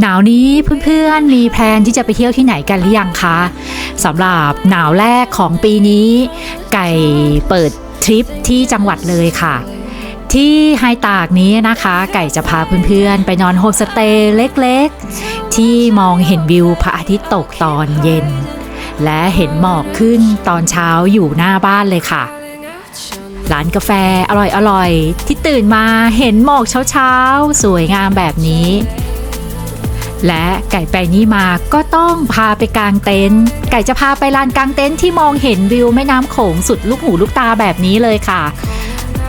หนาวนี้เพื่อนๆมีแพลนที่จะไปเที่ยวที่ไหนกันหรือยังคะสำหรับหนาวแรกของปีนี้ ไก่เปิดทริปที่จังหวัดเลยค่ะ ที่ไฮตากนี้นะคะ ไก่จะพาเพื่อนๆ ไปนอนโฮมสเตย์เล็กๆ ที่มองเห็นวิวพระอาทิตย์ตกตอนเย็น และเห็นหมอกขึ้นตอนเช้าอยู่หน้าบ้านเลยค่ะ ร้านกาแฟอร่อยๆ ที่ตื่นมาเห็นหมอกเช้าๆ สวยงามแบบนี้ และไก่ไปนี่มาก็ต้องพาไปกางเต็นท์ไก่จะพาไปลานกางเต็นท์ที่มองเห็นวิวแม่น้ำโขงสุดลูกหูลูกตาแบบนี้เลยค่ะ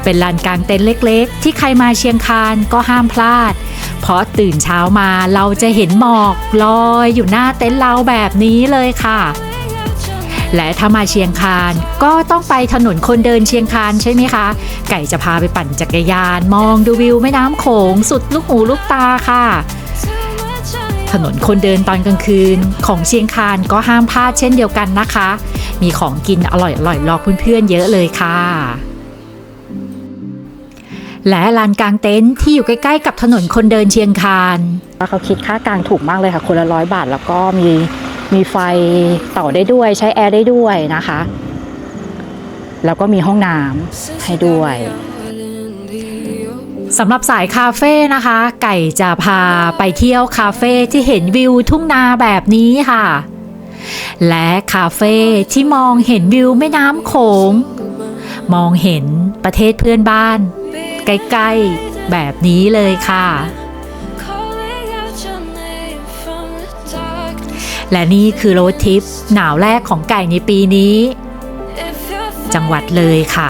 เป็นลานกางเต็นท์เล็กๆ ที่ใครมาเชียงคานก็ห้ามพลาด เพราะตื่นเช้ามาเราจะเห็นหมอกลอยอยู่หน้าเต็นท์เราแบบนี้เลยค่ะ และถ้ามาเชียงคานก็ต้องไปถนนคนเดินเชียงคานใช่ไหมคะ ไก่จะพาไปปั่นจักรยาน มองดูวิวแม่น้ำโขงสุดลูกหูลูกตาค่ะ ถนนคนเดินตอนกลางคืน ของเชียงคานก็ห้ามพลาดเช่นเดียวกันนะคะ มีของกินอร่อยๆรอเพื่อนๆเยอะเลยค่ะ และลานกลางเต็นท์ที่อยู่ใกล้ๆกับถนนคนเดินเชียงคานเขาคิดค่ากลางถูกมากเลยค่ะ คนละร้อยบาทแล้วก็มีมีไฟต่อได้ด้วยใช้แอร์ได้ด้วยนะคะ แล้วก็มีห้องน้ำให้ด้วย สำหรับสายคาเฟ่นะคะ ไก่จะพาไปเที่ยวคาเฟ่ที่เห็นวิวทุ่งนาแบบนี้ค่ะ และคาเฟ่ที่มองเห็นวิวแม่น้ำโขง มองเห็นประเทศเพื่อนบ้าน ใกล้ๆแบบนี้เลยค่ะ และนี่คือโรดทริปหนาวแรกของไก่ในปีนี้ จังหวัดเลยค่ะ